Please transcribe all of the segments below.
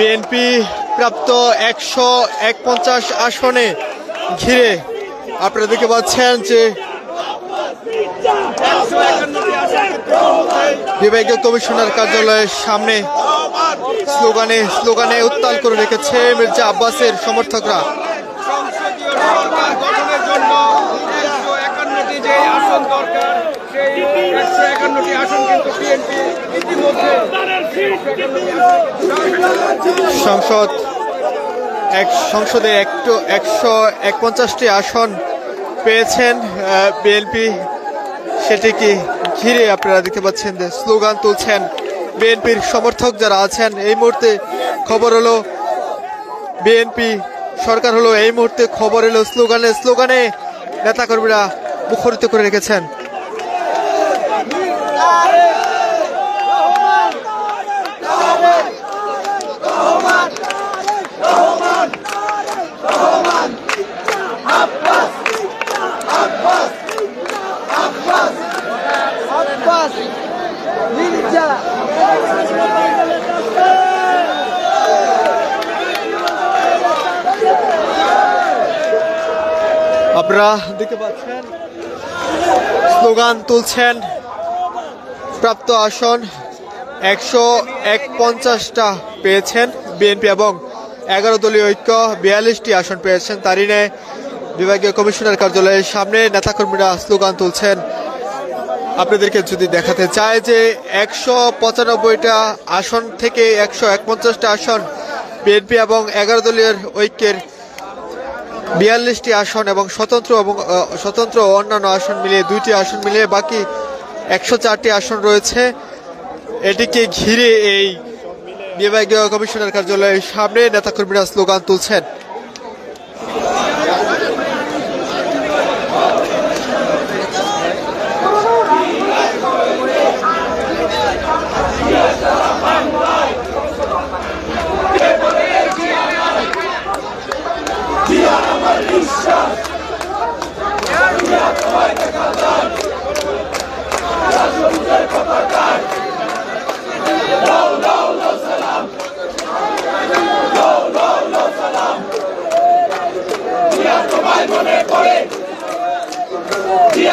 BNP প্রাপ্ত একশো এক আসনে ঘিরে আপনারা দেখতে পাচ্ছেন যে বিভাগীয় কমিশনার কার্যালয়ের সামনে স্লোগানে স্লোগানে উত্তাল করে রেখেছে মির্জা আব্বাসের সমর্থকরা। ইতিমধ্যে সংসদ এক সংসদে একটু একশো একপঞ্চাশটি আসন পেয়েছেন বিএনপি সেটিকে ঘিরে আপনারা দেখতে পাচ্ছেন যে স্লোগান তুলছেন বিএনপির সমর্থক যারা আছেন, এই মুহূর্তে খবর হলো বিএনপি সরকার হলো এই মুহূর্তে খবর এলো স্লোগানে স্লোগানে নেতাকর্মীরা মুখরিত করে রেখেছেন আপনারা দেখতে পাচ্ছেন। স্লোগান তুলছেন প্রাপ্ত আসন একশো এক পঞ্চাশটা পেয়েছেন বিএনপি এবং এগারো দলীয় ঐক্য বিয়াল্লিশটি আসন পেয়েছেন। তারই নেয় বিভাগীয় কমিশনার কার্যালয়ের সামনে নেতাকর্মীরা স্লোগান তুলছেন। আপনাদেরকে যদি দেখাতে চায় যে একশো পঁচানব্বইটা আসন থেকে একশো একপঞ্চাশটা আসন বিএনপি এবং এগারো দলীয় ঐক্যের বিয়াল্লিশটি আসন এবং স্বতন্ত্র এবং স্বতন্ত্র অন্যান্য আসন মিলিয়ে দুইটি আসন মিলিয়ে বাকি একশো চারটি আসন রয়েছে। এটিকে ঘিরে এই বিভাগীয় কমিশনার কার্যালয়ের সামনে নেতাকর্মীরা স্লোগান তুলছেন।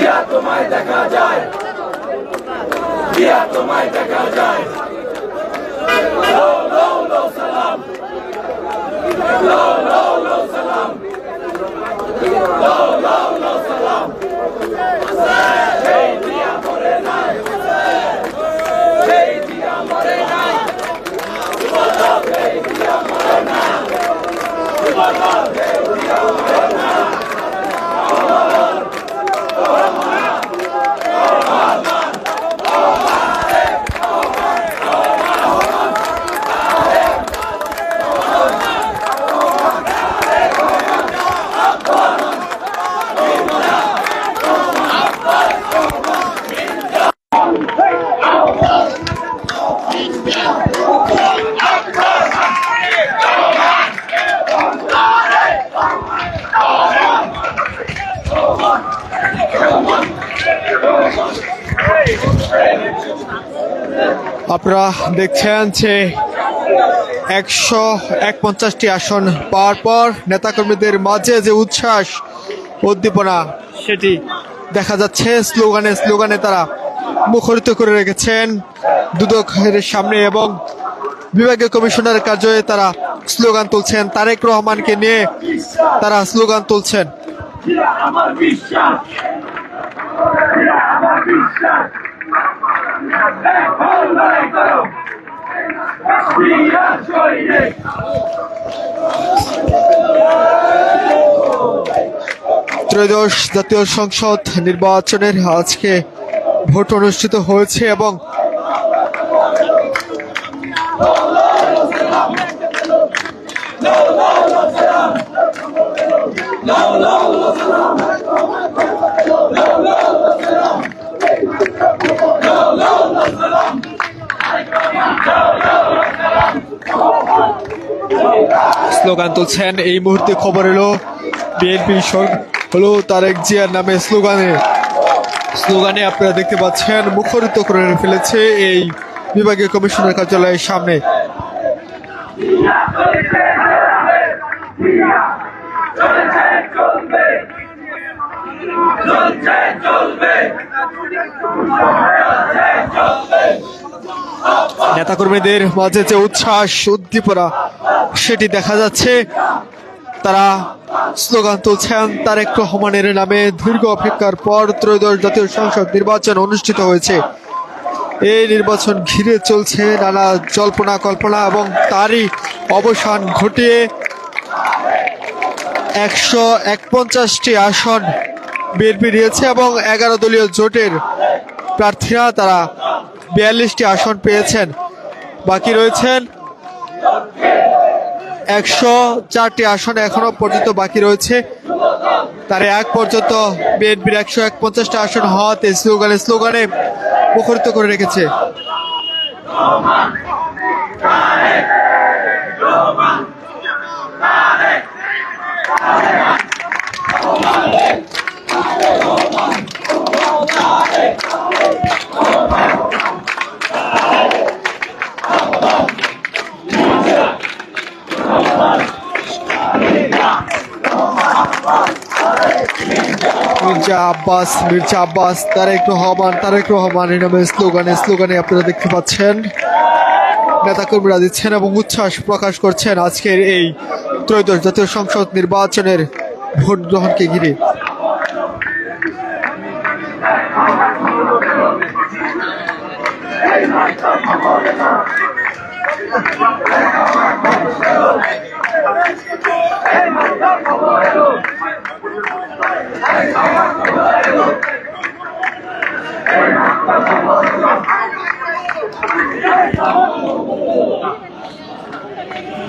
দিয়া তোমায় দেখা যায়। দিয়া তোমায় দেখা যায়। লো লো লো সালাম। লো লো লো সালাম সেই দিয়া মরে নাই সেই দিয়া মরে নাই সেই দিয়া মরে না সেই দিয়া মরে না আপনারা দেখছেন যে একশো এক পঞ্চাশটি আসন পাওয়ার পর নেতাকর্মীদের মাঝে যে উচ্ছ্বাস উদ্দীপনা সেটি। দেখা যাচ্ছে স্লোগানে স্লোগানে তারা মুখরিত করে রেখেছেন। দুদকের সামনে এবং বিভাগীয় কমিশনারের কার্যালয়ে তারা স্লোগান তুলছেন। তারেক রহমানকে নিয়ে তারা স্লোগান তুলছেন। আমার বিশ্বাস আমার বিশ্বাস এখন লড়াই করো দিয়া শরীরে ত্রয়োদশ জাতীয় সংসদ নির্বাচনের আজকে ভোট অনুষ্ঠিত হয়েছে এবং স্লোগান তুলছেন। এই মুহূর্তে খবর এলো বিএনপি হলো তারেক জিয়ার নামে স্লোগানে। স্লোগানে আপনারা দেখতে পাচ্ছেন, মুখরিত করে ফেলেছে এই বিভাগীয় কমিশনার কার্যালয়ের সামনে। নেতাকর্মীদের মাঝে যে উচ্ছ্বাস, উদ্দীপনা সেটি দেখা যাচ্ছে। তারা স্লোগান তুলছেন, তারেক রহমানের নামে দীর্ঘ অপেক্ষার পর ত্রয়োদশ জাতীয় সংসদ নির্বাচন অনুষ্ঠিত হয়েছে। এই নির্বাচন ঘিরে চলছে নানা জল্পনা কল্পনা এবং তারই অবসান ঘটিয়ে একশো একপঞ্চাশটি আসন বিএনপি নিয়েছে এবং এগারো দলীয় জোটের প্রার্থীরা তারা বিয়াল্লিশটি আসন পেয়েছেন। বাকি রয়েছেন একশো চারটি আসন এখনও পর্যন্ত বাকি রয়েছে। তার এক পর্যন্ত বিএনপির একশো এক পঞ্চাশটা আসন হওয়াতে স্লোগানে স্লোগানে মুখরিত করে রেখেছে মির্জা আব্বাস, মির্জা আব্বাস, তারেক রহমান তারেক রহমান এই নামে স্লোগানে স্লোগানে আপনারা দেখতে পাচ্ছেন। নেতাকর্মীরা দিচ্ছেন এবং উচ্ছ্বাস প্রকাশ করছেন আজকের এই ত্রয়োদশ জাতীয় সংসদ নির্বাচনের ভোট গ্রহণকে ঘিরে।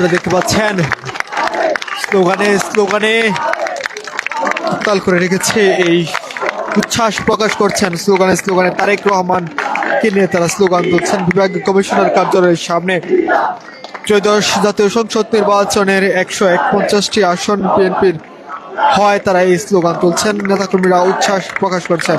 আপনারা দেখতে পাচ্ছেন। স্লোগানে স্লোগানে উত্তাল করে রেখেছে এই উচ্ছ্বাস প্রকাশ করছেন স্লোগানে স্লোগানে তারেক রহমান। কে নিয়ে তারা স্লোগান তুলছেন? বিভাগীয় কমিশনার কার্যালয়ের সামনে। ত্রয়োদশ জাতীয় সংসদ নির্বাচনের একশো একপঞ্চাশটি আসন বিএনপির হয়, তারা এই স্লোগান তুলছেন। নেতাকর্মীরা উচ্ছ্বাস প্রকাশ করছেন।